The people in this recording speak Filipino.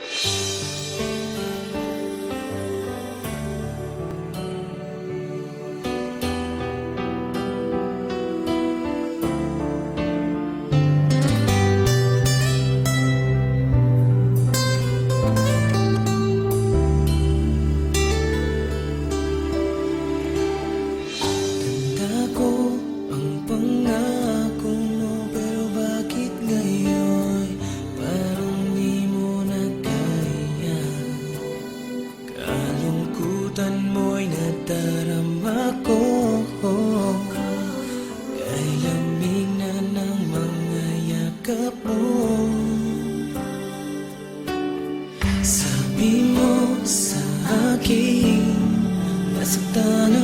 Tanda ko ang pangako Kalungkutan mo'y nadarama ko. Kay lamig na ng mga yakap mo. Sabi mo sa akin Nasaktan